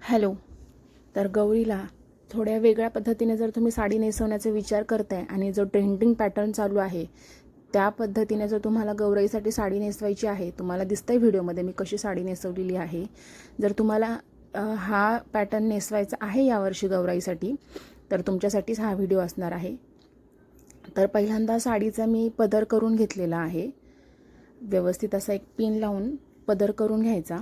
Hello. तर गौरीला थोड्या वेगळ्या पद्धतीने जर तुम्ही साडी नेसवण्याचा विचार करताय आणि जो ट्रेंडिंग पॅटर्न चालू आहे त्या पद्धतीने जर तुम्हाला गौराईसाठी साडी नेसवायची आहे तुम्हाला दिसतंय व्हिडिओमध्ये मी कशी साडी नेसवलेली आहे. जर तुम्हाला हा पॅटर्न नेसवायचा आहे यावर्षी गौराईसाठी तर तुमच्यासाठीच हा व्हिडिओ असणार आहे. तर पहिल्यांदा साडीचा मी पदर करून घेतलेला आहे. व्यवस्थित असा एक पिन लावून पदर करून घ्यायचा.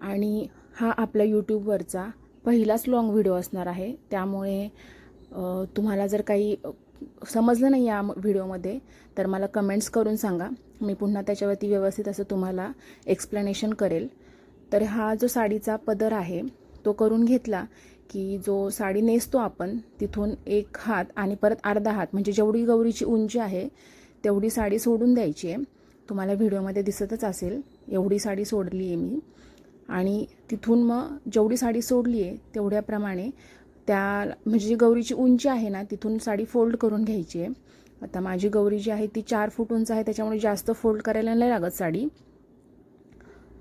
आणि हा आपल्या यूट्यूबवरचा पहिलाच लॉंग व्हिडिओ असणार आहे. त्यामुळे तुम्हाला जर काही समजलं नाही या व्हिडिओमध्ये तर मला कमेंट्स करून सांगा. मी पुन्हा त्याच्यावरती व्यवस्थित असं तुम्हाला एक्सप्लेनेशन करेल. तर हा जो साडीचा पदर आहे तो करून घेतला की जो साडी नेसतो आपण तिथून एक हात आणि परत अर्धा हात म्हणजे जेवढी गौरीची उंची आहे तेवढी साडी सोडून द्यायची आहे. तुम्हाला व्हिडिओमध्ये दिसतच असेल एवढी साडी सोडली आहे मी. आणि तिथून मग जेवढी साडी सोडली आहे तेवढ्याप्रमाणे त्या म्हणजे जी गौरीची उंची आहे ना तिथून साडी फोल्ड करून घ्यायची आहे. आता माझी गौरी जी आहे ती चार फूट उंच आहे त्याच्यामुळे जास्त फोल्ड करायला नाही लागत साडी.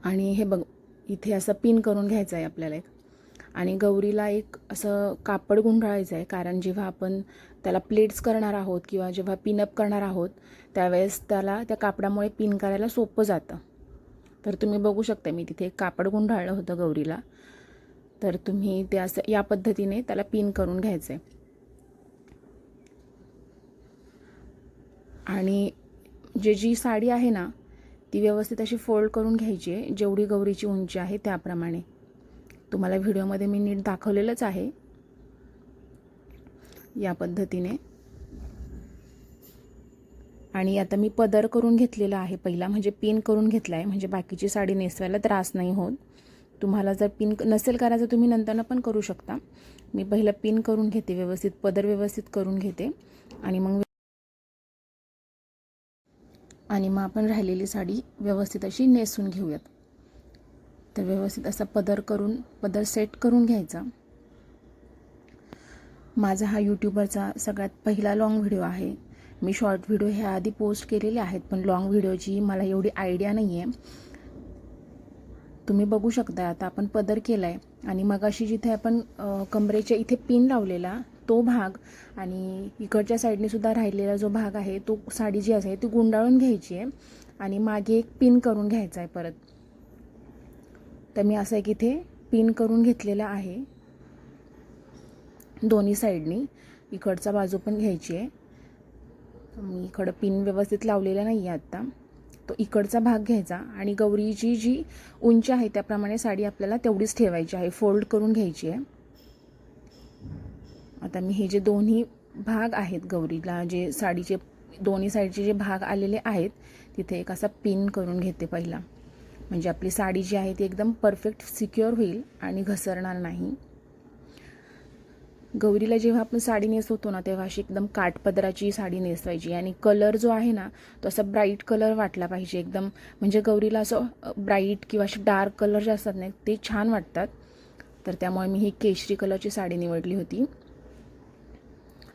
आणि हे बघ इथे असं पिन करून घ्यायचं आहे आपल्याला एक. आणि गौरीला एक असं कापड गुंडाळायचं आहे कारण जेव्हा आपण त्याला प्लेट्स करणार आहोत किंवा जेव्हा पिनअप करणार आहोत त्यावेळेस त्याला त्या कापडामुळे पिन करायला सोपं जातं. तर तुम्ही बघू शकता मी तिथे एक कापड गुंडाळलं होतं गौरीला. तर तुम्ही ते असं या पद्धतीने त्याला पिन करून घ्यायचं आहे आणि जे जी साडी आहे ना ती व्यवस्थित अशी फोल्ड करून घ्यायची आहे जेवढी गौरीची उंची आहे त्याप्रमाणे. तुम्हाला व्हिडिओमध्ये मी नीट दाखवलेलंच आहे. या पद्धतीने. आणि आता मी पदर करून घेतलेला आहे पहिला म्हणजे पिन करून घेतला आहे म्हणजे बाकीची साडी नेसवायला त्रास नाही होत. तुम्हाला जर पिन नसेल करायचं तुम्ही नंतरनं पण करू शकता. मी पहिलं पिन करून घेते व्यवस्थित पदर व्यवस्थित करून घेते. आणि मग आणि मग आपण राहिलेली साडी व्यवस्थित अशी नेसून घेऊयात. तर व्यवस्थित असा पदर करून पदर सेट करून घ्यायचा. माझा हा यूट्यूबरचा सगळ्यात पहिला लाँग व्हिडिओ आहे. मी शॉर्ट व्हिडिओ ह्या आधी पोस्ट केलेले आहेत पण लाँग व्हिडिओची मला एवढी आयडिया नाही आहे तुम्ही बघू शकता आता आपण पदर केला आहे आणि मगाशी जिथे आपण कमरेच्या इथे पिन लावलेला तो भाग आणि इकडच्या साईडने सुद्धा राहिलेला जो भाग आहे तो साडी जी आहे ती गुंडाळून घ्यायची आहे आणि मागे एक पिन करून घ्यायचा आहे परत. तर मी असं एक इथे पिन करून घेतलेला आहे. दोन्ही साईडनी इकडचा बाजू पण घ्यायची आहे. मी इकडं पिन व्यवस्थित लावलेला नाही आहे आत्ता. तो इकडचा भाग घ्यायचा आणि गौरीची जी उंची आहे त्याप्रमाणे साडी आपल्याला तेवढीच ठेवायची आहे फोल्ड करून घ्यायची आहे. आता मी हे जे दोन्ही भाग आहेत गौरीला जे साडीचे दोन्ही साईडचे जे भाग आलेले आहेत तिथे एक असा पिन करून घेते पहिला. म्हणजे आपली साडी जी आहे ती एकदम परफेक्ट सिक्युअर होईल आणि घसरणार नाही. गौरीला जेव्हा आपण साडी नेसवतो ना तेव्हा अशी एकदम काठपदराची साडी नेसवायची. आणि कलर जो आहे ना तो असा ब्राईट कलर वाटला पाहिजे. एकदम म्हणजे गौरीला असं ब्राईट किंवा असे डार्क कलर जे असतात ना ते छान वाटतात. तर त्यामुळे मी ही केशरी कलरची साडी निवडली होती.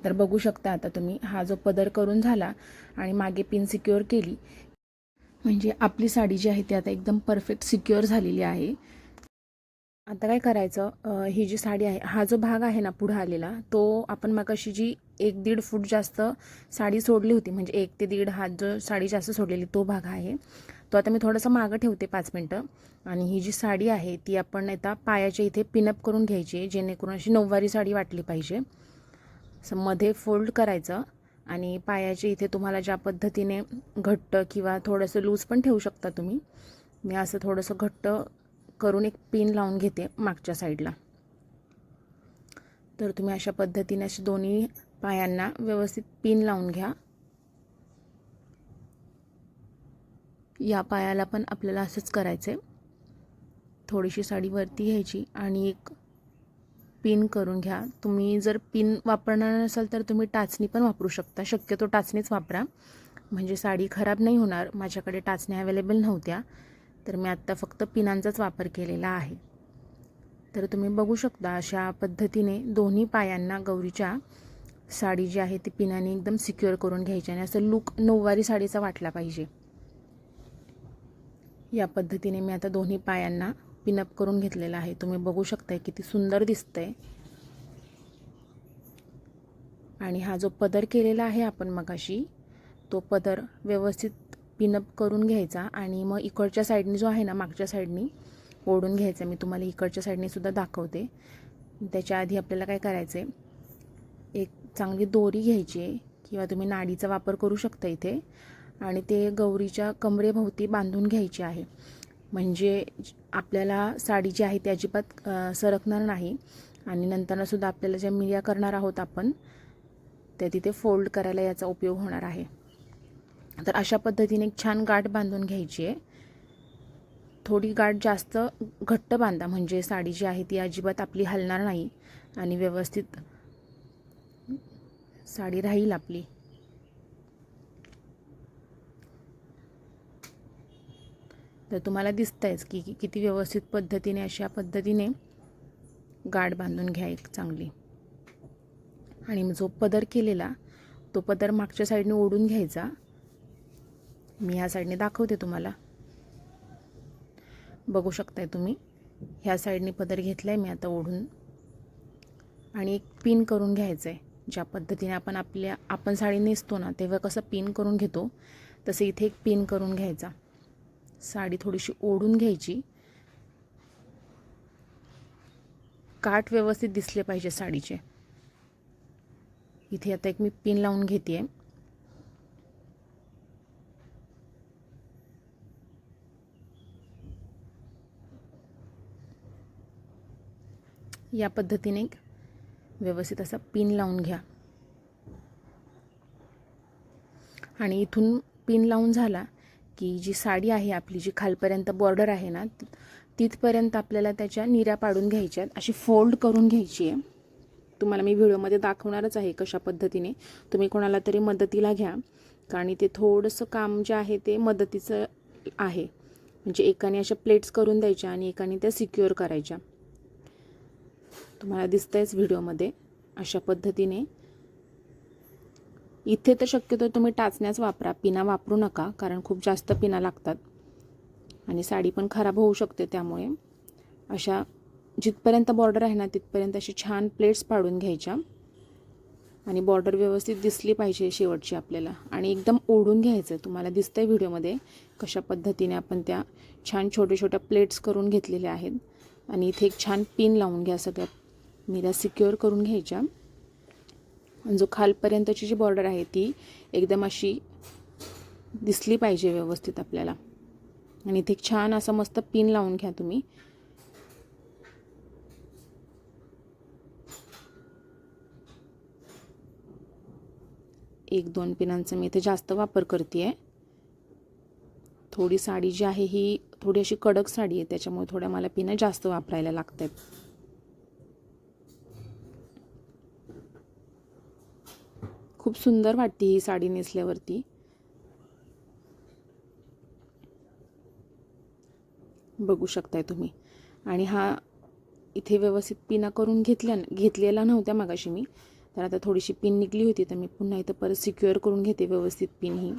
तर बघू शकता आता तुम्ही हा जो पदर करून झाला आणि मागे पिन सिक्युअर केली. म्हणजे आपली साडी जी आहे ती आता एकदम परफेक्ट सिक्युअर झालेली आहे. आता काय करायचं? ही जी साडी आहे हा जो भाग आहे ना पुढं आलेला तो आपण मगाशी जी एक दीड फूट जास्त साडी सोडली होती म्हणजे एक ते दीड हात जो साडी जास्त सोडलेली तो भाग आहे. तो आता मी थोडंसं मागं ठेवते पाच मिनटं. आणि ही जी साडी आहे ती आपण आता पायाच्या इथे पिनअप करून घ्यायची आहे जेणेकरून अशी नऊवारी साडी वाटली पाहिजे. असं मध्ये फोल्ड करायचं आणि पायाच्या इथे तुम्हाला ज्या पद्धतीने घट्ट किंवा थोडंसं लूज पण ठेवू शकता तुम्ही मी असं थोडंसं घट्ट करून एक पिन लावून घेते मागच्या साईडला तर तुम्ही अशा पद्धतीने असे दोन्ही पायांना व्यवस्थित पिन लावून घ्या. या पायाला पण आपल्याला असंच करायचं आहे थोडीशी साडी वरती घ्यायची आणि एक पिन करून घ्या. तुम्ही जर पिन वापरणार नसाल तर तुम्ही टाचणी पण वापरू शकता. शक्यतो टाचणीच वापरा. म्हणजे साडी खराब नाही होणार. माझ्याकडे टाचण्या अवेलेबल नव्हत्या. तर मी आत्ता फक्त पिनांचाच वापर केलेला आहे. तर तुम्ही बघू शकता अशा पद्धतीने दोन्ही पायांना गौरीच्या साडी जी आहे ती पिनाने एकदम सिक्युअर करून घ्यायची आणि असं लुक नऊवारी साडीचा वाटला पाहिजे. या पद्धतीने मी आता दोन्ही पायांना पिनअप करून घेतलेला आहे. तुम्ही बघू शकताय किती सुंदर दिसतंय. आणि हा जो पदर केलेला आहे आपण मगाशी तो पदर व्यवस्थित पिनअप करून घ्यायचा आणि मग इकडच्या साईडनी जो आहे ना मागच्या साईडनी ओढून घ्यायचा. मी तुम्हाला इकडच्या साईडने सुद्धा दाखवते. त्याच्या आधी आपल्याला काय करायचं आहे एक चांगली दोरी घ्यायची आहे किंवा तुम्ही नाडीचा वापर करू शकता इथे. आणि ते गौरीच्या कमरेभोवती बांधून घ्यायचे आहे. म्हणजे आपल्याला साडी जी आहे ती अजिबात सरकणार नाही. आणि नंतरसुद्धा आपल्याला ज्या मिऱ्या करणार आहोत आपण त्या तिथे फोल्ड करायला याचा उपयोग होणार आहे. तर अशा पद्धतीने एक छान गाठ बांधून घ्यायची आहे. थोडी गाठ जास्त घट्ट बांधा म्हणजे साडी जी आहे ती अजिबात आपली हलणार नाही आणि व्यवस्थित साडी राहील आपली. तर तुम्हाला दिसतंयच की की किती व्यवस्थित पद्धतीने अशा पद्धतीने गाठ बांधून घ्या एक चांगली. आणि मग जो पदर केलेला तो पदर मागच्या साईडने ओढून घ्यायचा. मी ह्या साईडने दाखवते तुम्हाला. बघू शकताय तुम्ही. ह्या साईडने पदर घेतला आहे मी आता ओढून. आणि एक पिन करून घ्यायचं आहे ज्या पद्धतीने आपण आपल्या आपण साडी नेसतो ना तेव्हा कसं पिन करून घेतो तसं इथे एक पिन करून घ्यायचा. साडी थोडीशी ओढून घ्यायची. काठ व्यवस्थित दिसले पाहिजे साडीचे. इथे आता एक मी पिन लावून घेते आहे या पद्धतीने एक व्यवस्थित असा पिन लावून घ्या. आणि इथून पिन लावून झाला की जी साडी आहे आपली जी खालपर्यंत बॉर्डर आहे ना तिथपर्यंत आपल्याला त्याच्या निऱ्या पाडून घ्यायच्या आहेत. अशी फोल्ड करून घ्यायची आहे. तुम्हाला मी व्हिडिओमध्ये दाखवणारच आहे कशा पद्धतीने. तुम्ही कोणाला तरी मदतीला घ्या. कारण ते थोडंसं काम जे आहे ते मदतीचं आहे. म्हणजे एकाने अशा प्लेट्स करून द्यायच्या आणि एकाने त्या सिक्युअर करायच्या. तुम्हाला दिसतंयच व्हिडिओमध्ये अशा पद्धतीने. इथे तर शक्यतो तुम्ही टाचण्याच वापरा पिना वापरू नका कारण खूप जास्त पिना लागतात. आणि साडी पण खराब होऊ शकते त्यामुळे. अशा जिथपर्यंत बॉर्डर आहे ना तिथपर्यंत अशी छान प्लेट्स पाडून घ्यायच्या. आणि बॉर्डर व्यवस्थित दिसली पाहिजे शेवटची आपल्याला. आणि एकदम ओढून घ्यायचं. तुम्हाला दिसतंय व्हिडिओमध्ये कशा पद्धतीने आपण त्या छान छोट्या छोट्या प्लेट्स करून घेतलेल्या आहेत. आणि इथे एक छान पिन लावून घ्या सगळ्या मिऱ्या सिक्युअर करून घ्यायच्या. जो खालपर्यंतची जी बॉर्डर आहे ती एकदम अशी दिसली पाहिजे व्यवस्थित आपल्याला. आणि इथे छान असं मस्त पिन लावून घ्या तुम्ही. एक दोन पिनांचा मी इथे जास्त वापर करते आहे थोडी साडी जी आहे ही थोडी अशी कडक साडी आहे त्याच्यामुळे थोड्या मला पिनं जास्त वापरायला लागतात खूप सुंदर वाटते ही साडी नेसल्यावरती. बघू शकताय तुम्ही. आणि हा इथे व्यवस्थित पिना करून घेतल्या घेतलेला नव्हत्या मागाशी मी. तर आता थोडीशी पिन निघली होती तर मी पुन्हा इथं परत सिक्युअर करून घेते व्यवस्थित पिन ही.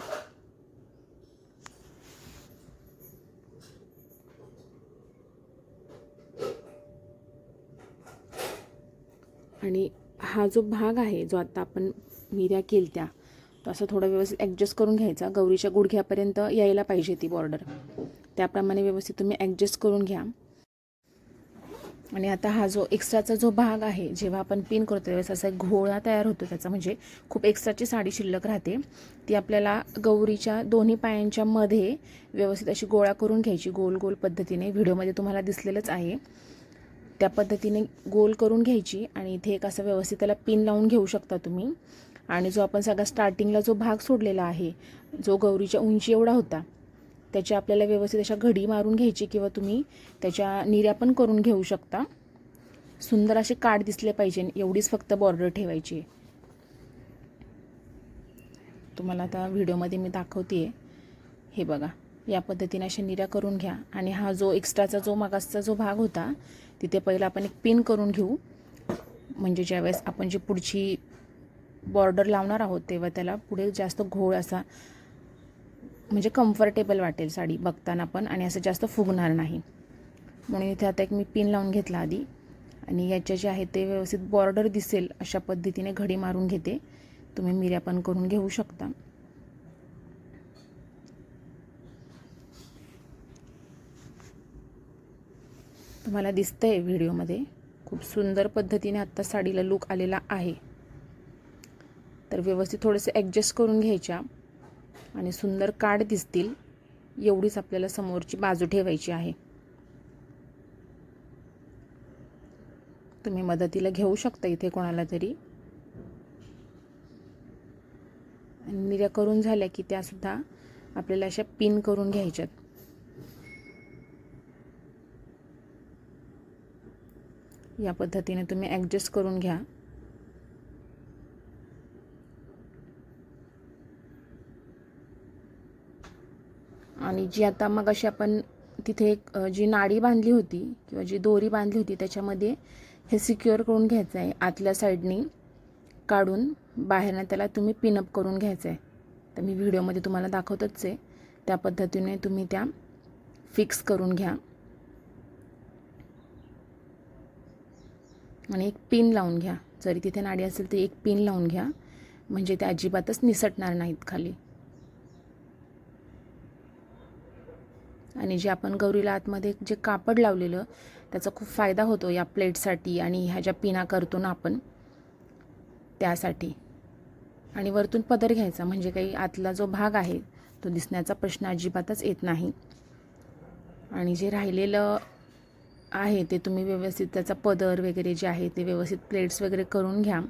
आणि हा जो भाग आहे जो आता आपण मिऱ्या केलत्या. तर असं थोडं व्यवस्थित ॲडजस्ट करून घ्यायचा. गौरीच्या गुडघ्यापर्यंत यायला पाहिजे ती बॉर्डर त्याप्रमाणे व्यवस्थित तुम्ही ॲडजस्ट करून घ्या. आणि आता हा जो एक्स्ट्राचा जो भाग आहे जेव्हा आपण पिन करतो त्यावेळेस असा एक घोळा तयार होतो. त्याचा म्हणजे खूप एक्स्ट्राची साडी शिल्लक राहते. ती आपल्याला गौरीच्या दोन्ही पायांच्या मध्ये व्यवस्थित अशी गोळा करून घ्यायची. गोल गोल पद्धतीने. व्हिडिओमध्ये तुम्हाला दिसलेलंच आहे. त्या पद्धतीने गोल करून घ्यायची. आणि इथे एक असं व्यवस्थित त्याला पिन लावून घेऊ शकता तुम्ही. आणि जो आपण सगळा स्टार्टिंगला जो भाग सोडलेला आहे जो गौरीच्या उंची एवढा होता त्याची आपल्याला व्यवस्थित अशा घडी मारून घ्यायची किंवा तुम्ही त्याच्या निर्या पण करून घेऊ शकता. सुंदर असे काठ दिसले पाहिजे एवढीच फक्त बॉर्डर ठेवायची आहे. तुम्हाला आता व्हिडिओमध्ये मी दाखवते हे बघा या पद्धतीने अशा निर्या करून घ्या आणि हा जो एक्स्ट्राचा जो मागासचा जो भाग होता तिथे पहिला आपण एक पिन करून घेऊ. म्हणजे ज्यावेळेस आपण जी पुढची बॉर्डर लावणार आहोत तेव्हा त्याला पुढे जास्त घोळ असा म्हणजे कम्फर्टेबल वाटेल साडी बघताना पण आणि असं जास्त फुगणार नाही. म्हणून इथे आता एक मी पिन लावून घेतला आधी आणि याचे जे आहे ते व्यवस्थित बॉर्डर दिसेल अशा पद्धतीने घडी मारून घेते. तुम्ही मिऱ्या पण करून घेऊ शकता. तुम्हाला दिसतंय व्हिडिओमध्ये खूप सुंदर पद्धतीने आत्ता साडीला लुक आलेला आहे. तर व्यवस्थित थोडेसे ॲडजस्ट करून घ्यायच्या. आणि सुंदर काड दिसतील एवढीच आपल्याला समोरची बाजू ठेवायची आहे. तुम्ही मदतीला घेऊ शकता इथे कोणाला तरी. आणि निर्या करून झाल्या की त्यासुद्धा आपल्याला अशा पिन करून घ्यायच्यात. या पद्धतीने तुम्ही ॲडजस्ट करून घ्या. आणि जी आता मग अशी आपण तिथे एक जी नाडी बांधली होती किंवा जी दोरी बांधली होती त्याच्यामध्ये हे सिक्युअर करून घ्यायचं आहे आतल्या साईडनी काढून. बाहेरनं त्याला तुम्ही पिनअप करून घ्यायचं आहे तर मी व्हिडिओमध्ये तुम्हाला दाखवतच आहे. त्या पद्धतीने तुम्ही त्या फिक्स करून घ्या. आणि एक पिन लावून घ्या. जरी तिथे नाडी असेल तर एक पिन लावून घ्या. म्हणजे ते अजिबातच निसटणार नाहीत खाली. आणि जे आपण गौरीला आतमध्ये जे कापड लावलेलं त्याचा खूप फायदा होतो या प्लेटसाठी आणि ह्या ज्या पिना करतो ना आपण त्यासाठी. आणि वरतून पदर घ्यायचा म्हणजे काही आतला जो भाग आहे तो दिसण्याचा प्रश्न अजिबातच येत नाही. आणि जे राहिलेलं आहे ते तुम्ही व्यवस्थित त्याचा पदर वगैरे जे आहे ते व्यवस्थित प्लेट्स वगैरे करून घ्या.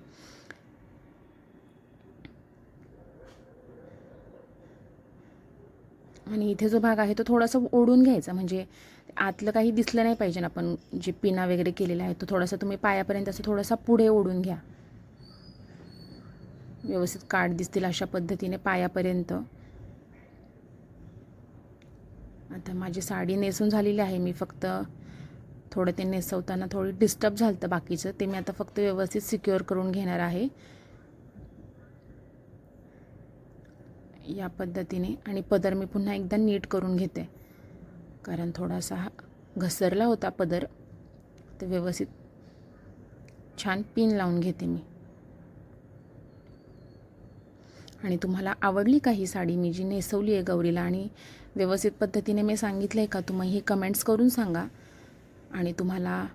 आणि इथे जो भाग आहे तो थोडासा ओढून घ्यायचा. म्हणजे आतलं काही दिसलं नाही पाहिजे ना आपण जे पिना वगैरे केलेला आहे तो थोडासा तुम्ही पायापर्यंत असं थोडासा पुढे ओढून घ्या. व्यवस्थित काठ दिसतील अशा पद्धतीने पायापर्यंत. आता माझी साडी नेसून झालेली आहे. मी फक्त थोडं ते नेसवताना थोडी डिस्टर्ब झालं तर बाकीचं. ते मी आता फक्त व्यवस्थित सिक्युअर करून घेणार आहे. या पद्धतीने आणि पदर मी पुन्हा एकदा नीट करून घेते. कारण थोडासा हा घसरला होता पदर तर व्यवस्थित छान पिन लावून घेते मी. आणि तुम्हाला आवडली का ही साडी? मी जी नेसवली आहे गौरीला आणि व्यवस्थित पद्धतीने मी सांगितलं आहे का तुम्ही ही कमेंट्स करून सांगा. आणि तुम्हाला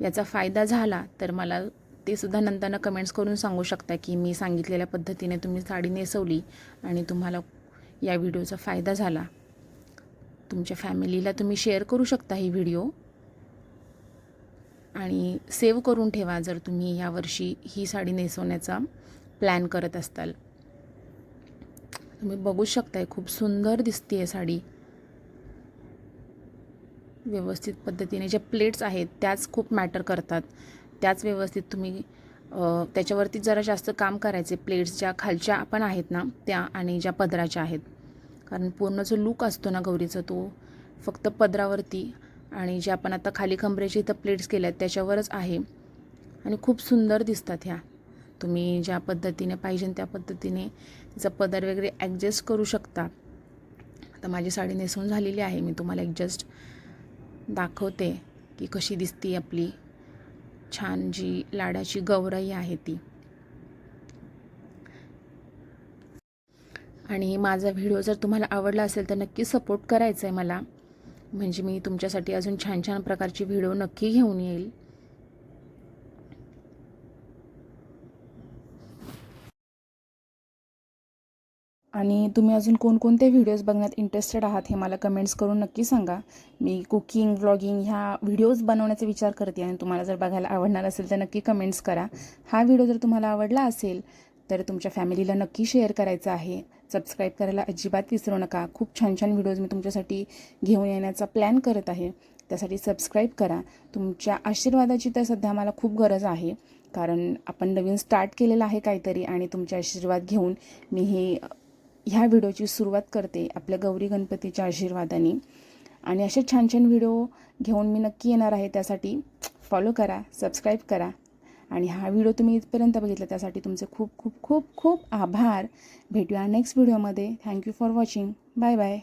याचा फायदा झाला तर मला ते सुद्धा नंतरनं कमेंट्स करून सांगू शकता की मी सांगितलेल्या पद्धतीने तुम्ही साडी नेसवली आणि तुम्हाला या व्हिडिओचा फायदा झाला. तुमच्या फॅमिलीला तुम्ही शेअर करू शकता ही व्हिडिओ आणि सेव्ह करून ठेवा जर तुम्ही यावर्षी ही साडी नेसवण्याचा प्लॅन करत असताल. तुम्ही बघू शकताय खूप सुंदर दिसते आहे साडी. व्यवस्थित पद्धतीने ज्या प्लेट्स आहेत त्याच खूप मॅटर करतात. त्याच व्यवस्थित तुम्ही त्याच्यावरती जरा जास्त काम करायचे. प्लेट्स ज्या खालच्या पण आहेत ना त्या आणि ज्या पदराच्या आहेत. कारण पूर्ण जो लूक असतो ना गौरीचा तो फक्त पदरावरती आणि जे आपण आता खाली कमरेची इथं प्लेट्स केल्या आहेत त्याच्यावरच आहे. आणि खूप सुंदर दिसतात ह्या. तुम्ही ज्या पद्धतीने पाहिजे त्या पद्धतीने तिचा पदर वगैरे ॲडजस्ट करू शकता. आता माझी साडी नेसून झालेली आहे मी तुम्हाला ॲडजस्ट दाखवते की कशी दिसती आपली. छान जी लाडाची गौराई आहे ती. आणि माझा व्हिडिओ जर तुम्हाला आवडला असेल तर नक्की सपोर्ट करायचा आहे मला. म्हणजे मी तुमच्यासाठी अजून छान छान प्रकारची व्हिडिओ नक्की घेऊन येईल. आणि तुम्ही अजून कोणकोणते व्हिडिओज बघण्यात इंटरेस्टेड आहात हे मला कमेंट्स करून नक्की सांगा. मी कुकिंग व्लॉगिंग ह्या व्हिडिओज बनवण्याचा विचार करते आणि तुम्हाला जर बघायला आवडणार असेल तर नक्की कमेंट्स करा. हा व्हिडिओ जर तुम्हाला आवडला असेल तर तुमच्या फॅमिलीला नक्की शेअर करायचा आहे. सबस्क्राईब करायला अजिबात विसरू नका. खूप छान छान व्हिडिओज मी तुमच्यासाठी घेऊन येण्याचा प्लॅन करत आहे. त्यासाठी सबस्क्राईब करा. तुमच्या आशीर्वादाची तर सध्या मला खूप गरज आहे. कारण आपण नवीन स्टार्ट केलेलं आहे काहीतरी आणि तुमचे आशीर्वाद घेऊन मी हे ह्या व्हिडिओची सुरुवात करते आपल्या गौरी गणपतीच्या आशीर्वादाने. आणि असे छान छान व्हिडिओ घेऊन मी नक्की येणार आहे त्यासाठी फॉलो करा सबस्क्राईब करा. आणि हा व्हिडिओ तुम्ही इथपर्यंत बघितला त्यासाठी तुमचे खूप खूप खूप खूप आभार. भेटूया नेक्स्ट व्हिडिओमध्ये thank you for watching bye bye